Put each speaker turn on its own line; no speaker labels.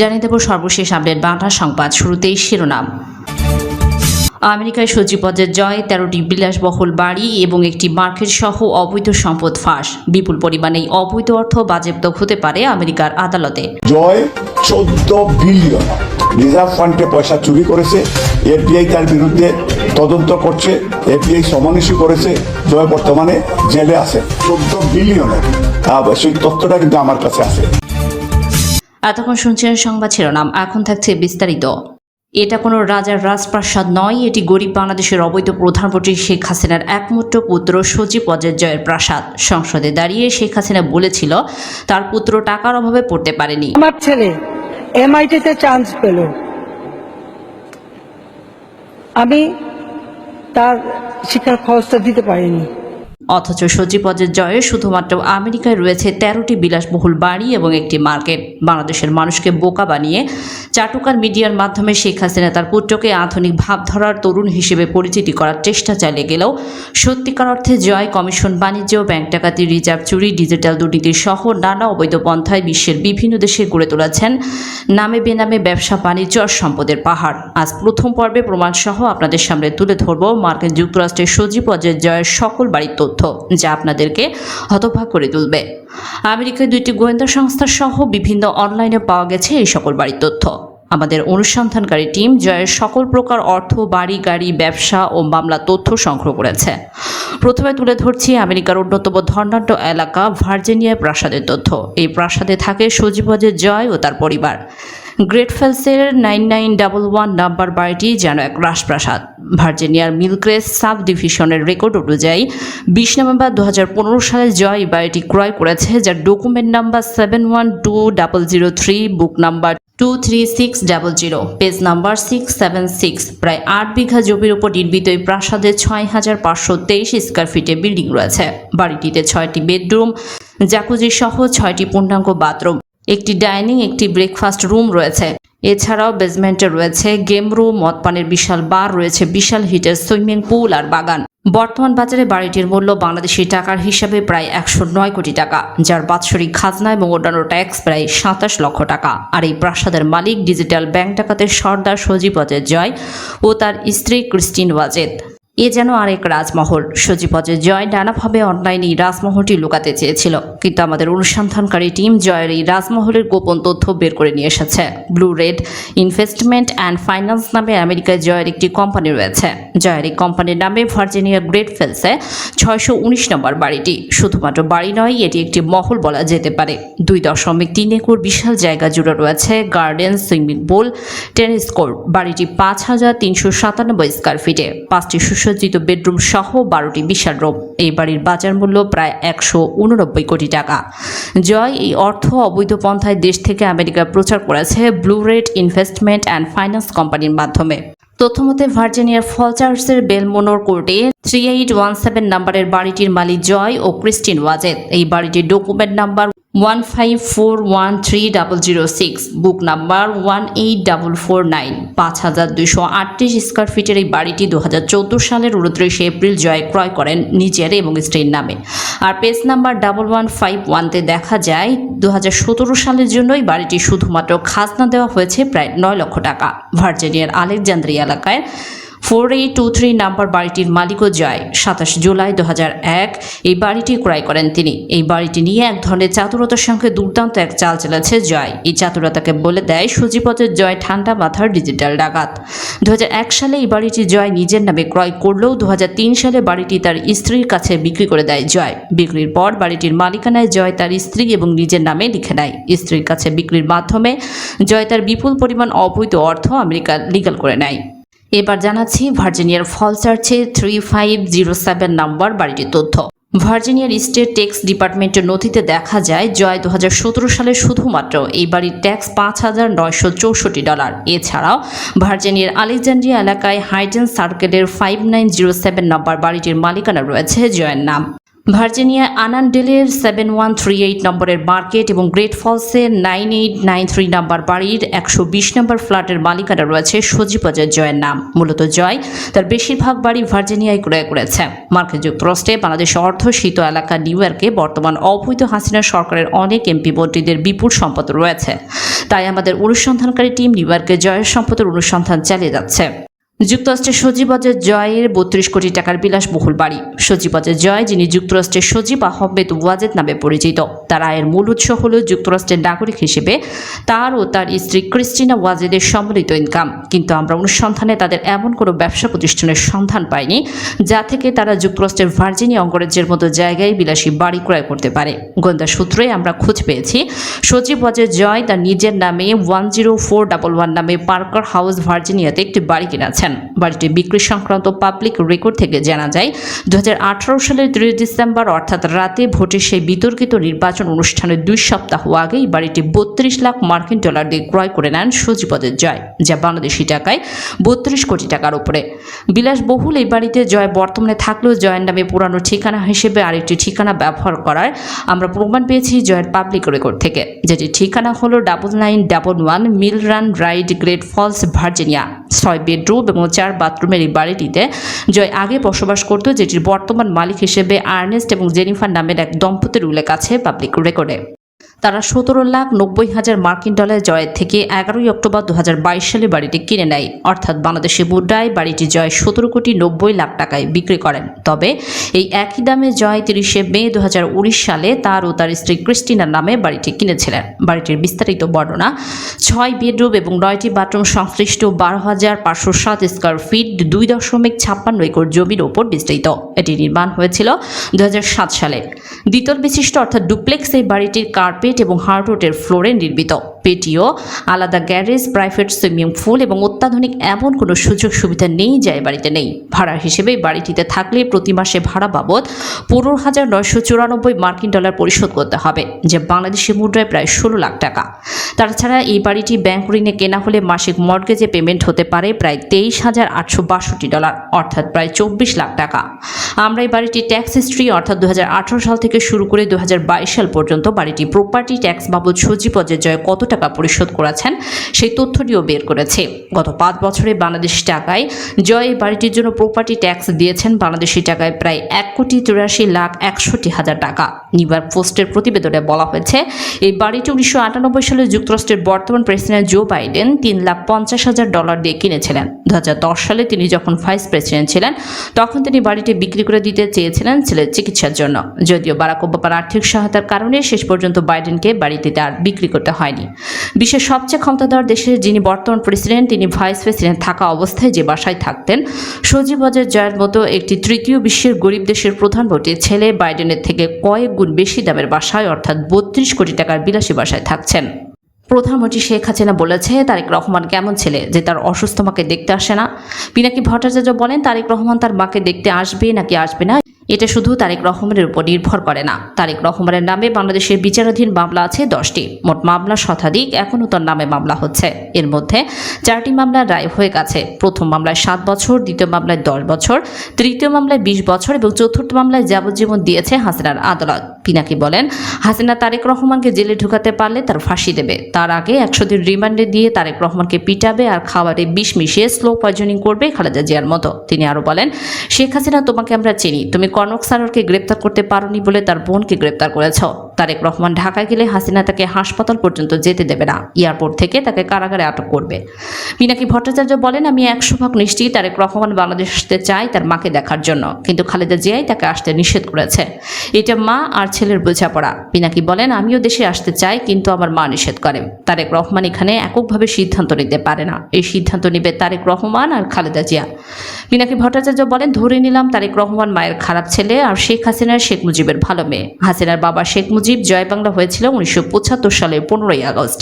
জানিয়ে দেব সর্বশেষ আপডেট বাংলা সংবাদ শুরুতেই শিরোনাম। আমেরিকায় সচিপদের জয়, তেরোটি বিলাসবহুল বাড়ি এবং একটি মার্কেট সহ অবৈধ সম্পদ ফাঁস। বিপুল পরিমাণে অবৈধ অর্থ বাজেপ্ত হতে পারে আমেরিকার আদালতে।
জয় চোদ্দ বিলিয়ন। রিজার্ভ ফান্ডে পয়সা চুরি করেছে, এফবিআই তার বিরুদ্ধে তদন্ত করছে, এফবিআই সমন ইস্যু করেছে, জয় বর্তমানে জেলে আছে। চোদ্দ বিলিয়নের। সেই তথ্যটা কিন্তু আমার কাছে আছে।
এতক্ষণ শুনছেন সংবাদ শিরোনাম, এখন থাকছে বিস্তারিত। এটা কোনো রাজার রাজপ্রাসাদ নয়, এটি গরিব বাংলাদেশের অবৈধ প্রধানমন্ত্রী শেখ হাসিনার একমাত্র পুত্র সজীব জয়ের প্রাসাদ। সংসদে দাঁড়িয়ে শেখ হাসিনা বলেছিল, তার পুত্র টাকার অভাবে পড়তে পারেনি।
আমার ছেলে এমআইটিতে চান্স পেল। আমি তার শিক্ষার খরচটা দিতে পারিনি।
অথচ সচিপদের জয়ে শুধুমাত্র আমেরিকায় রয়েছে তেরোটি বিলাসবহুল বাড়ি এবং একটি মার্কেট। বাংলাদেশের মানুষকে বোকা বানিয়ে চাটুকার মিডিয়ার মাধ্যমে শেখ হাসিনা তার পুত্রকে আধুনিক ভাবধারার তরুণ হিসেবে পরিচিতি করার চেষ্টা চালিয়ে গেলেও সত্যিকার অর্থে জয় কমিশন, বাণিজ্য, ব্যাংক ডাকাতি, রিজার্ভ চুরি, ডিজিটাল দুর্নীতি সহ নানা অবৈধ পন্থায় বিশ্বের বিভিন্ন দেশে গড়ে তুলেছেন নামে বেনামে ব্যবসা, বাণিজ্য আর সম্পদের পাহাড়। আজ প্রথম পর্বে প্রমাণসহ আপনাদের সামনে তুলে ধরব মার্কিন যুক্তরাষ্ট্রের সজীব অজয় জয়ের সকল বাড়ির যা আপনাদেরকে হতভাগ করে তুলবে। আমেরিকায় দুইটি গোয়েন্দা সংস্থা সহ বিভিন্ন অনলাইনে পাওয়া গেছে এই সকল বাড়ির তথ্য। আমাদের অনুসন্ধানকারী টিম জয়ের সকল প্রকার অর্থ, বাড়ি, গাড়ি, ব্যবসা ও মামলা তথ্য সংগ্রহ করেছে। প্রথমে তুলে ধরছি আমেরিকার অন্যতম ধর্নাঢ্য এলাকা ভার্জিনিয়া প্রাসাদের তথ্য। এই প্রাসাদে থাকে সজীবজের জয় ও তার পরিবার। Great ফেলসের nine nine double one number বাড়িটি যেন এক রাজপ্রাসাদ। ভার্জিনিয়ার মিলক্রেস সাব ডিভিশনের রেকর্ড অনুযায়ী বিশ নভেম্বর দু হাজার পনেরো সালে জয় বাড়িটি ক্রয় করেছে, যার document number seven one two double zero three, book number two three six double zero, page number six seven six. প্রায় আট বিঘা জমির উপর নির্মিত এই প্রাসাদে ছয় হাজার পাঁচশো তেইশ স্কোয়ার ফিটে বিল্ডিং রয়েছে। বাড়িটিতে ছয়টি বেডরুম জাকুজি সহ ছয়টি পূর্ণাঙ্গ বাথরুম। একটি ডাইনিং, একটি ব্রেকফাস্ট রুম রয়েছে। এছাড়াও বেসমেন্টে রয়েছে গেম রুম, মদ পানের বিশাল বার রয়েছে, বিশাল হিটের সুইমিং পুল আর বাগান। বর্তমান বাজারে বাড়িটির মূল্য বাংলাদেশি টাকার হিসাবে প্রায় একশো নয় কোটি টাকা, যার বাৎসরিক খাজনা এবং অন্যান্য ট্যাক্স প্রায় সাতাশ লক্ষ টাকা। আর এই প্রাসাদের মালিক ডিজিটাল ব্যাংক ডাকাতের সর্দার সজীব জয় ও তার স্ত্রী ক্রিস্টিন ওয়াজেদ। এ যেন আরেক রাজমহল। সজীবজের জয় নানাভাবে অনলাইনে এই রাজমহলটি লুকাতে চেয়েছিল। কিন্তু আমাদের অনুসন্ধানকারী টিম জয়ের এই রাজমহলের গোপন তথ্য বের করে নিয়ে এসেছে। Blue red investment and finance নামে আমেরিকায় জয়ের একটি কোম্পানি রয়েছে। জয়ের এই কোম্পানির নামে ভার্জিনিয়া গ্রেট ফেলসে ছয়শো উনিশ নম্বর বাড়িটি। শুধুমাত্র বাড়ি নয়, এটি একটি মহল বলা যেতে পারে। দুই দশমিক তিন একর বিশাল জায়গা জুড়ে রয়েছে garden swimming pool tennis court বাড়িটি পাঁচ হাজার তিনশো সাতানব্বই স্কোয়ার ফিটে পাঁচটি সুসজ্জিত বেডরুম সহ বারোটি বিশাল রুম। এই বাড়ির বাজার মূল্য প্রায় একশো উননব্বই কোটি টাকা। জয়, এই অর্থ অবৈধ পন্থায় দেশ থেকে আমেরিকা প্রচার করেছে blue red investment and finance কোম্পানির মাধ্যমে। তথ্যমতে, ভার্জিনিয়ার ফলচার্সের বেলমোনোর কোর্টে থ্রি এইট ওয়ান সেভেন নাম্বারের বাড়িটির মালিক জয় ও ক্রিস্টিন ওয়াজেদ। এই বাড়িটির document number one five four one three double zero six book number one eight double four nine পাঁচ হাজার দুশো আটত্রিশ স্কোয়ার ফিটের এই বাড়িটি দু হাজার চৌদ্দ সালের উনত্রিশে এপ্রিল জয় ক্রয় করেন নিজের এবং স্ত্রীর নামে। আর page number double one five ওয়ানতে দেখা যায় দু হাজার সতেরো সালের জন্য এই বাড়িটি শুধুমাত্র খাজনা দেওয়া হয়েছে প্রায় নয় লক্ষ টাকা। ভার্জিনিয়ার আলেকজান্দ্রি এলাকায় four eight two three number বাড়িটির মালিকও জয় সাতাশ জুলাই দু এক, এই বাড়িটি ক্রয় করেন তিনি। এই বাড়িটি নিয়ে এক ধরনের চাতুরতার সঙ্গে দুর্দান্ত এক চাল চালাচ্ছে জয়। এই চাতুরতাকে বলে দেয় সজীপতের জয় ঠান্ডা মাথার ডিজিটাল ডাকাত। দু হাজার এক সালে এই বাড়িটি জয় নিজের নামে ক্রয় করলেও দু হাজার তিন সালে বাড়িটি তার স্ত্রীর কাছে বিক্রি করে দেয় জয়। বিক্রির পর বাড়িটির মালিকানায় জয় তার স্ত্রী এবং নিজের নামে লিখে নেয়। স্ত্রীর কাছে বিক্রির মাধ্যমে জয় তার বিপুল পরিমাণ অবৈধ অর্থ আমেরিকা লিগাল করে নেয়। এবার জানাচ্ছি ভার্জিনিয়ার ফল চার্চে three five zero seven number বাড়িটির তথ্য। ভার্জিনিয়ার স্টেট ট্যাক্স ডিপার্টমেন্টের নথিতে দেখা যায়, জয় দু হাজার সতেরো সালে শুধুমাত্র এই বাড়ির ট্যাক্স পাঁচ হাজার নয়শো চৌষট্টি ডলার। এছাড়াও ভার্জিনিয়ার আলেকজান্ড্রিয়া এলাকায় হাইডেন সার্কেলের five nine zero seven number বাড়িটির মালিকানা রয়েছে জয়ের নাম। ভার্জিনিয়া আনান্ডেলের সেভেন ওয়ান থ্রি এইট নম্বরের মার্কেট এবং great ফলসের nine eight nine three number বাড়ির একশো বিশ নম্বর ফ্ল্যাটের মালিকানা রয়েছে সজীব জয়ের নাম। মূলত জয় তার বেশিরভাগ বাড়ি ভার্জিনিয়ায় ক্রয় করেছে। মার্কিন যুক্তরাষ্ট্রে বাংলাদেশ অর্ধশীত এলাকা নিউ ইয়র্কে বর্তমান অবৈধ হাসিনা সরকারের অনেক এমপি মন্ত্রীদের বিপুল সম্পদ রয়েছে। তাই আমাদের অনুসন্ধানকারী টিম নিউ ইয়র্কে জয়ের সম্পদের অনুসন্ধান চালিয়ে যাচ্ছে। যুক্তরাষ্ট্রের সজীবজের জয়ের বত্রিশ কোটি টাকার বিলাসবহুল বাড়ি। সজীবজের জয়, যিনি যুক্তরাষ্ট্রের সজীব আহমেদ ওয়াজেদ নামে পরিচিত। তার আয়ের মূল উৎস হল যুক্তরাষ্ট্রের নাগরিক হিসেবে তার ও তার স্ত্রী ক্রিস্টিনা ওয়াজেদের সম্মিলিত ইনকাম। কিন্তু আমরা অনুসন্ধানে তাদের এমন কোনো ব্যবসা প্রতিষ্ঠানের সন্ধান পাইনি, যা থেকে তারা যুক্তরাষ্ট্রের ভার্জিনিয়া অঙ্গরাজ্যের মতো জায়গায় বিলাসী বাড়ি ক্রয় করতে পারে। গোয়েন্দা সূত্রে আমরা খোঁজ পেয়েছি সজীব ওয়াজের জয় তার নিজের নামে one zero four double one নামে পার্কার হাউস ভার্জিনিয়াতে একটি বাড়ি কিনেছেন বাড়িটি বিক্রি সংক্রান্ত পাবলিক রেকর্ড থেকে জানা যায় দু হাজার আঠারো সালের ত্রিশ ডিসেম্বর, অর্থাৎ রাতে ভোটের সেই বিতর্কিত নির্বাচন অনুষ্ঠানের দুই সপ্তাহ আগেই বাড়িটি বত্রিশ লাখ মার্কিন ডলার দিয়ে ক্রয় করে নেন সজীবদের জয়, যা বাংলাদেশি টাকায় বত্রিশ কোটি টাকার উপরে। বিলাসবহুল এই বাড়িতে জয় বর্তমানে থাকলেও জয়ের নামে পুরানো ঠিকানা হিসেবে আরেকটি ঠিকানা ব্যবহার করার আমরা প্রমাণ পেয়েছি জয়ের পাবলিক রেকর্ড থেকে, যেটি ঠিকানা হলো double nine double one mill run ride great falls Virginia ছয় বেডরুম এবং চার বাথরুমের এই বাড়িটিতে জয় আগে বসবাস করত, যেটির বর্তমান মালিক হিসেবে আর্নেস্ট এবং জেনিফার নামের এক দম্পতির উল্লেখ আছে পাবলিক রেকর্ডে। তারা সতেরো লাখ নব্বই হাজার মার্কিন ডলার জয়ের থেকে এগারোই অক্টোবর দু হাজার বাইশ সালে বাড়িটি কিনে নেয়। অর্থাৎ বাংলাদেশি মুদ্রায় বাড়িটি জয় সতেরো কোটি নব্বই লাখ টাকায় বিক্রি করেন। তবে এই একই দামে জয় তিরিশে মে দু সালে তার ও তার স্ত্রী ক্রিস্টিনার নামে বাড়িটি কিনেছিলেন। বাড়িটির বিস্তারিত বর্ণনা, ছয় বেডরুম এবং নয়টি বাথরুম সংশ্লিষ্ট বারো হাজার পাঁচশো সাত স্কোয়ার ফিট, দুই দশমিক ছাপ্পান্ন একর জমির ওপর বিস্তৃত। এটি নির্মাণ হয়েছিল দু হাজার সাত সালে। দ্বিতল বিশিষ্ট অর্থাৎ ডুপ্লেক্স এই বাড়িটির কার্পেট এবং হার্ডউডের ফ্লোরে নির্মিত। পেটিও, আলাদা গ্যারেজ, প্রাইভেট সুইমিং পুল এবং অত্যাধুনিক এমন কোনো সুযোগ সুবিধা নেই যা বাড়িতে নেই। ভাড়া হিসেবে বাড়িটিতে থাকলে প্রতি মাসে ভাড়া বাবদ পনেরো হাজার নয়শো চুরানব্বই মার্কিন ডলার পরিশোধ করতে হবে, যা বাংলাদেশি মুদ্রায় প্রায় ষোলো লাখ টাকা। তাছাড়া এই বাড়িটি ব্যাংক ঋণে কেনা হলে মাসিক মর্গেজে পেমেন্ট হতে পারে প্রায় তেইশ হাজার আটশো বাষট্টি ডলার, অর্থাৎ প্রায় চব্বিশ লাখ টাকা। আমরা এই বাড়িটি ট্যাক্স হিস্ট্রি, অর্থাৎ দু হাজার আঠারো সাল থেকে শুরু করে দু হাজার বাইশ সাল পর্যন্ত বাড়িটি প্রপার্টি ট্যাক্স বাবদ সজীব জয় কত টাকা পরিশোধ করেছেন, সেই তথ্যটিও বের করেছে। গত পাঁচ বছরে বাংলাদেশ টাকায় জয় বাড়িটির জন্য প্রপার্টি ট্যাক্স দিয়েছেন। বাংলাদেশি টাকায় প্রায় এক কোটি চুরাশি লাখ একষট্টি হাজার টাকা। নিউ ইয়র্ক পোস্টের প্রতিবেদনে বলা হয়েছে, এই বাড়িটি উনিশশো আটানব্বই সালে যুক্তরাষ্ট্রের বর্তমান প্রেসিডেন্ট জো বাইডেন তিন লাখ পঞ্চাশ হাজার ডলার দিয়ে কিনেছিলেন। দু হাজার দশ সালে তিনি যখন ভাইস প্রেসিডেন্ট ছিলেন, তখন তিনি বাড়িটি বিক্রি করে দিতে চেয়েছিলেন ছেলের চিকিৎসার জন্য। যদিও বারাক ওবামার আর্থিক সহায়তার কারণে শেষ পর্যন্ত বাইডেনকে বাড়িটিতে আর বিক্রি করতে হয়নি। বিশ্বের সবচেয়ে ক্ষমতাধর দেশের যিনি বর্তমান প্রেসিডেন্ট, তিনি ভাইস প্রেসিডেন্ট থাকা অবস্থায় যে বাসায় থাকতেন, সজীব অজয় জয়ের মতো একটি তৃতীয় বিশ্বের গরিব দেশের প্রধান প্রধানমন্ত্রীর ছেলে বাইডেনের থেকে কয়েক গুণ বেশি দামের বাসায়, অর্থাৎ বত্রিশ কোটি টাকার বিলাসী বাসায় থাকছেন। প্রধানমন্ত্রী শেখ হাসিনা বলেছে, তারেক রহমান কেমন ছেলে যে তার অসুস্থ মাকে দেখতে আসে না? পিনাকি ভট্টাচার্য বলেন, তারেক রহমান তার মাকে দেখতে আসবে নাকি আসবে না? এটা শুধু তারেক রহমানের উপর নির্ভর করে না। তারেক রহমানের নামে বাংলাদেশের বিচারাধীন মামলা আছে দশটি। মোট মামলা শতাধিক এখনও তার নামে মামলা হচ্ছে। এর মধ্যে চারটি মামলার রায় হয়ে গেছে। প্রথম মামলায় সাত বছর, দ্বিতীয় মামলায় দশ বছর, তৃতীয় মামলায় বিশ বছর এবং চতুর্থ মামলায় যাবজ্জীবন দিয়েছে হাসিনার আদালত। পিনাকি বলেন, হাসিনা তারেক রহমানকে জেলে ঢুকাতে পারলে তার ফাঁসি দেবে। তার আগে একশো দিন রিমান্ডে দিয়ে তারেক রহমানকে পিটাবে আর খাবারে বিষ মিশিয়ে স্লো পয়জনিং করবে খালেদা জিয়ার মতো। তিনি আরও বলেন, শেখ হাসিনা তোমাকে আমরা চিনি, তুমি কনক সারোরকে গ্রেপ্তার করতে পারোনি বলে তার বোনকে গ্রেপ্তার করেছ। তারেক রহমান ঢাকায় গেলে হাসিনা তাকে হাসপাতাল পর্যন্ত যেতে দেবে না। এয়ারপোর্ট থেকে তাকে কারাগারে আটক করবে। পিনাকি ভট্টাচার্য বলেন, আমি একশো ভাগ নিশ্চিত, তারেক রহমান বাংলাদেশ আসতে চাই তার মাকে দেখার জন্য। কিন্তু খালেদা জিয়াই তাকে আসতে নিষেধ করেছে। এটা মা আর ছেলের বোঝাপড়া। পিনাকি বলেন, আমিও দেশে আসতে চাই, কিন্তু আমার মা নিষেধ করে। তারেক রহমান এখানে এককভাবে সিদ্ধান্ত নিতে পারে না। এই সিদ্ধান্ত নেবে তারেক রহমান আর খালেদা জিয়া। পিনাকি ভট্টাচার্য বলেন, ধরে নিলাম তারেক রহমান মায়ের খারাপ ছেলে আর শেখ হাসিনার শেখ মুজিবের ভালো মেয়ে। হাসিনার বাবা শেখ মুজিব জয় বাংলা হয়েছিল উনিশশো পঁচাত্তর সালের পনেরোই আগস্ট।